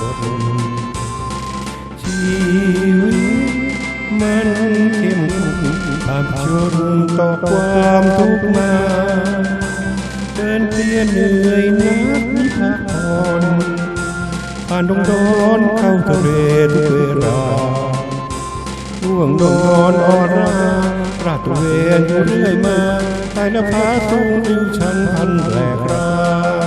สภาพทุกคนชีวิตมันเข้มข้นผ่านชนต่อความทุกข์มาเดินเพียเหนื่อยนักวิพากผ่อนผ่านดงดอนเข้าทะเลเวลาห่วงนอนอ่อนราราดตระเวนอยู่เรื่อยมาใต้หน้าผาสูงริวชันพันแรกรา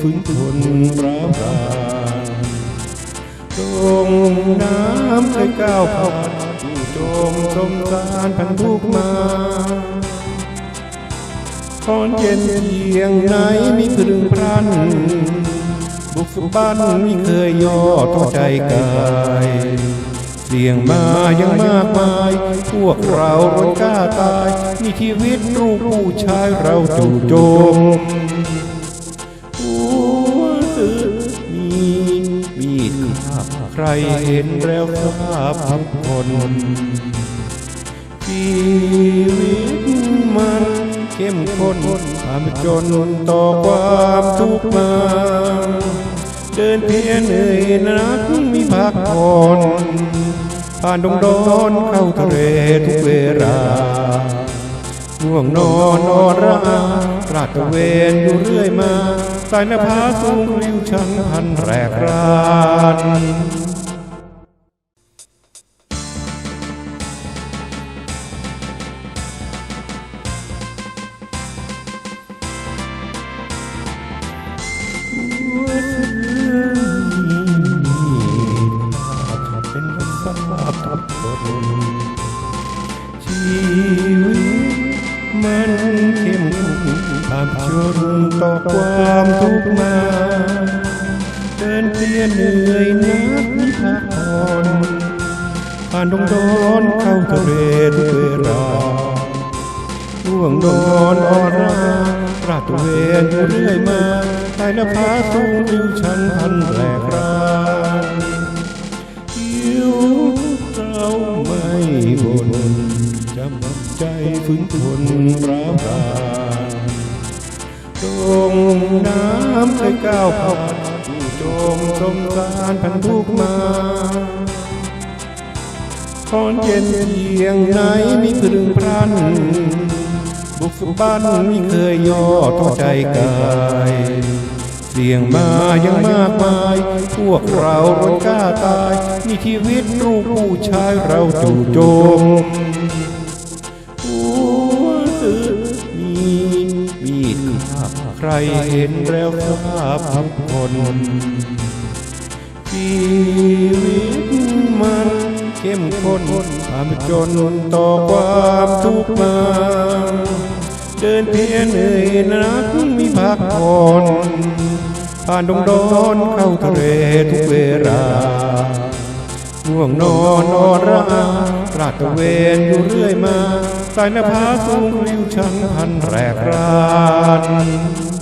ฝืนทนราวรานตรงน้ำเคยก้าวผ่านจู่โจมสมสารพันทุกมาตอนเย็นเพียงไหนมีครึ่งพรัน บุกสุบันไม่เคยย่อท้อใจกายเสี่ยงมายังมากมาย พวกเรารนกล้าตาย มีชีวิตลูกผู้ชายเราจู่โจม ใครเห็นแล้วทราบทุกคนชีวิตมันเข้มข้นผ่านจนต่อความทุกข์มา เดินเพียเหนื่อยนักมีพักผ่อนผ่านดงดอนเข้าทะเลทุกเวลา ง่วงนอนนอนระอาตราดตระเวนอยู่เรื่อยมาสายหน้าผาสูงริ้วชันพันแรกรานเป็นสภาพทุกคน ผ่านชนต่อความทุกข์มา เดินเพียเหนื่อยนักวิพากผ่อนผ่านดงดอนเข้าทะเลทุกเวลาห่วงนอนอ่อนราตราตเวนเรื่อยมาใต้หน้าผาสูงริวชันพันแรกรานหิวเราไม่บนจำใจฝืนทนร้าวราน งน้ำเคยก้าวผ่านจู่โจมสมสารพันทุกมาตอนเย็นเพียงไหนมีครึ่งพรัน บุกสุบันไม่เคยย่อท้อใจกายเสี่ยงมายังมากมาย พวกเรารนกล้าตาย มีชีวิตลูกผู้ชายเราจู่โจม รเห็นแล้วทราบทุกคนชีวิตมันเข้มข้นผ่านจนต่อความทุกข์มา เดินเพียเหนื่อยนักมีพักผ่อนผ่านดงดอนเข้าทะเลทุกเวลาง่วงนอนนอนราราดตะเวนอยู่เรื่อยมาสายหน้าผาสูงริ้วชันพันแรกราน